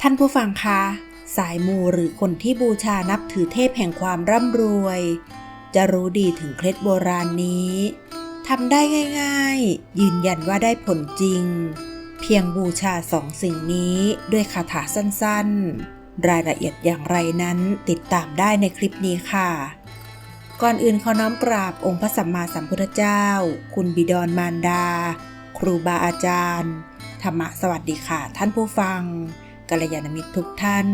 ท่านผู้ฟังคะ สายมูหรือคนที่บูชานับถือเทพแห่งความร่ำรวย จะรู้ดีถึงเคล็ดโบราณนี้ทำได้ง่ายๆ ยืนยันว่าได้ผลจริง เพียงบูชาสองสิ่งนี้ด้วยคาถาสั้นๆ รายละเอียดอย่างไรนั้นติดตามได้ในคลิปนี้ค่ะ ก่อนอื่นขอน้อมกราบองค์พระสัมมาสัมพุทธเจ้า คุณบิดรมารดา ครูบาอาจารย์ ธรรมะสวัสดีค่ะท่านผู้ฟัง กัลยาณมิตรทุกท่าน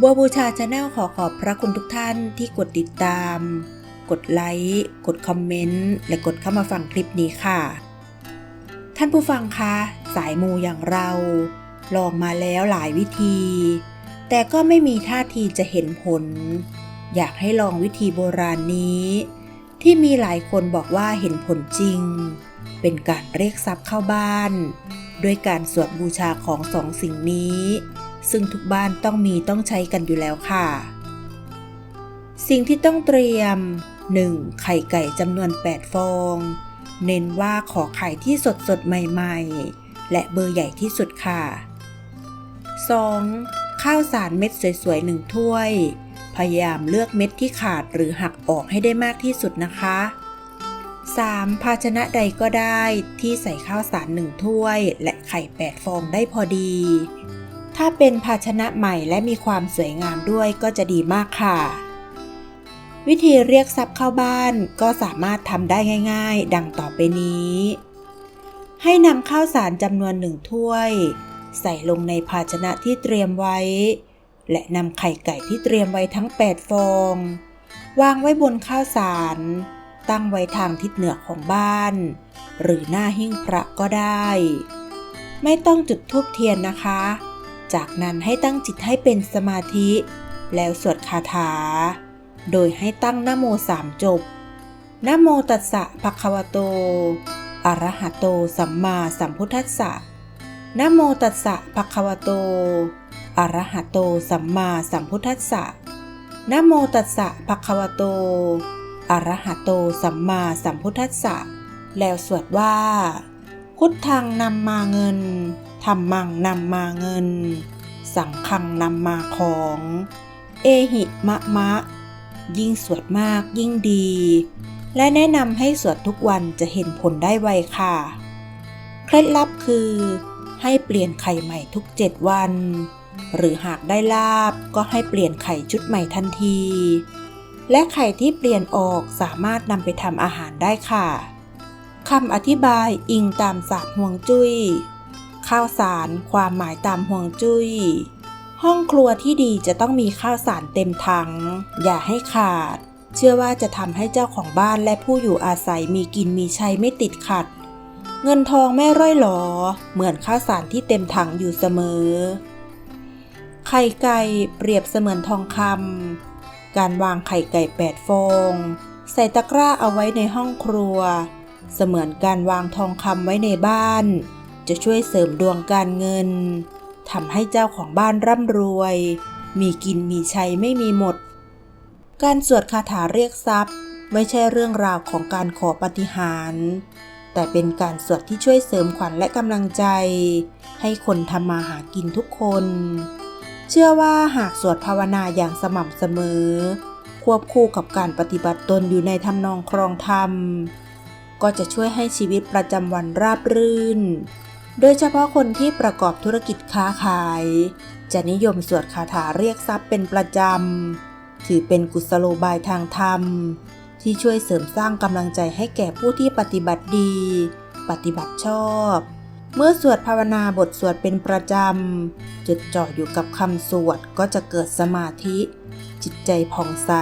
บัวบูชาชาแนลขอขอบพระคุณทุกท่านที่กดติดตาม กดไลค์ กดคอมเมนต์ และกดเข้ามาฟังคลิปนี้ค่ะ ท่านผู้ฟังคะ สายมูอย่างเรา ลองมาแล้วหลายวิธี แต่ก็ไม่มีท่าทีจะเห็นผล อยากให้ลองวิธีโบราณนี้ ที่มีหลายคนบอกว่าเห็นผลจริง เป็นการเรียกทรัพย์เข้าบ้าน ด้วยการสวดบูชาของสองสิ่งนี้ ซึ่งทุกบ้านต้องมีต้องใช้กันอยู่แล้วค่ะ สิ่งที่ต้องเตรียม 1. ไข่ไก่จำนวน 8 ฟอง เน้นว่าขอไข่ที่สดสดใหม่ ๆ และเบอร์ใหญ่ที่สุดค่ะ 2. ข้าวสารเม็ดสวยๆ1ถ้วย พยายามเลือกเม็ดที่ขาดหรือหักออกให้ได้มากที่สุดนะคะ 3. ภาชนะใดก็ได้ที่ใส่ข้าวสารหนึ่งถ้วย และไข่ 8 ฟองได้พอดี ถ้าเป็นภาชนะใหม่และมีความสวยงามด้วยก็จะดีมากค่ะ วิธีเรียกทรัพย์เข้าบ้านก็สามารถทำได้ง่าย ๆ ดังต่อไปนี้ ให้นำข้าวสารจำนวนหนึ่งถ้วย ใส่ลงในภาชนะที่เตรียมไว้ และนำไข่ไก่ที่เตรียมไว้ทั้ง 8 ฟอง วางไว้บนข้าวสาร ตั้งไว้ทางทิศเหนือของบ้าน หรือหน้าหิ้งพระก็ได้ ไม่ต้องจุดธูปเทียนนะคะ จากนั้นให้ตั้งจิตให้เป็นสมาธิ แล้วสวดคาถา โดยให้ตั้งนโมสามจบนโมตัสสะภะคะวะโต อะระหะโต สัมมาสัมพุทธัสสะนโมตัสสะภะคะวะโต อะระหะโต สัมมาสัมพุทธัสสะนโมตัสสะภะคะวะโต อระหะโตสัมมาสัมพุทธัสสะ แล้วสวดว่า พุทธังนำมาเงินธรรมังนำมาเงิน สังฆังนำมาของ เอหิมะมะ ยิ่งสวดมากยิ่งดี และแนะนำให้สวดทุกวันจะเห็นผลได้ไวค่ะ เคล็ดลับคือ ให้เปลี่ยนไข่ใหม่ทุก7วัน หรือหากได้ลาบก็ให้เปลี่ยนไข่ชุดใหม่ทันที และไข่ที่เปลี่ยนออกสามารถนำไปทำอาหารได้ค่ะคำอธิบายอิงตามศาสตร์ห่วงจุย้ย ข้าวสารความหมายตามห่วงจุย้ย ห้องครัวที่ดีจะต้องมีข้าวสารเต็มถัง อย่าให้ขาด เชื่อว่าจะทำให้เจ้าของบ้านและผู้อยู่อาศัยมีกินมีใช้ไม่ติดขัด เงินทองไม่ร่อยหลอเหมือนข้าวสารที่เต็มถังอยู่เสมอ ไข่ไก่เปรียบเสมือนทองคำ การวางไข่ไก่แปดฟอง ใส่ตะกร้าเอาไว้ในห้องครัว เสมือนการวางทองคำไว้ในบ้าน จะช่วยเสริมดวงการเงินทำให้เจ้าของบ้านร่ำรวย มีกินมีใช้ไม่มีหมด การสวดคาถาเรียกทรัพย์ ไม่ใช่เรื่องราวของการขอปฏิหารแต่เป็นการสวดที่ช่วยเสริมขวัญและกำลังใจ ให้คนทำมาหากินทุกคน เชื่อว่าหากสวดภาวนาอย่างสม่ำเสมอ ควบคู่กับการปฏิบัติตนอยู่ในทำนองครองธรรม ก็จะช่วยให้ชีวิตประจำวันราบรื่น โดยเฉพาะคนที่ประกอบธุรกิจค้าขาย จะนิยมสวดคาถาเรียกทรัพย์เป็นประจำ ถือเป็นกุศโลบายทางธรรม ที่ช่วยเสริมสร้างกำลังใจให้แก่ผู้ที่ปฏิบัติดี ปฏิบัติชอบ เมื่อสวดภาวนาบทสวดเป็นประจำจดจ่ออยู่กับคำสวดก็จะเกิดสมาธิ จิตใจผ่องใส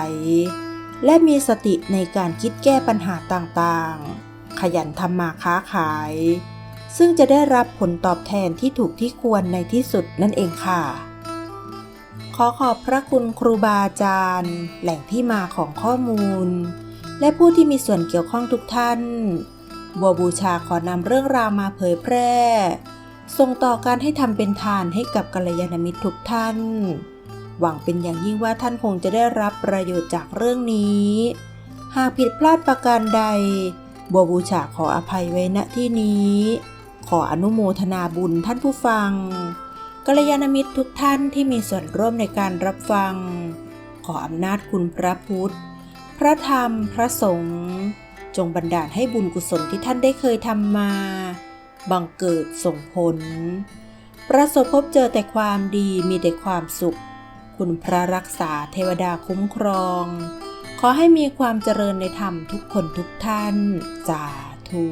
และมีสติในการคิดแก้ปัญหาต่างๆ ขยันทำมาค้าขาย ซึ่งจะได้รับผลตอบแทนที่ถูกที่ควรในที่สุดนั่นเองค่ะ ขอขอบพระคุณครูบาอาจารย์ แหล่งที่มาของข้อมูล และผู้ที่มีส่วนเกี่ยวข้องทุกท่าน บัวบูชาขอนำเรื่องราวมาเผยแพร่ ส่งต่อการให้ทำเป็นทานให้กับกัลยาณมิตรทุกท่าน หวังเป็นอย่างยิ่งว่าท่านคงจะได้รับประโยชน์จากเรื่องนี้ หากผิดพลาดประการใด บัวบูชาขออภัยไว้ณที่นี้ ขออนุโมทนาบุญท่านผู้ฟังกัลยาณมิตรทุกท่านที่มีส่วนร่วมในการรับฟัง ขออำนาจคุณพระพุทธ พระธรรม พระสงฆ์ จงบันดาลให้บุญกุศลที่ท่านได้เคยทำมา บังเกิดส่งผล ประสบพบเจอแต่ความดีมีแต่ความสุข คุณพระรักษาเทวดาคุ้มครอง ขอให้มีความเจริญในธรรมทุกคนทุกท่าน สาธุ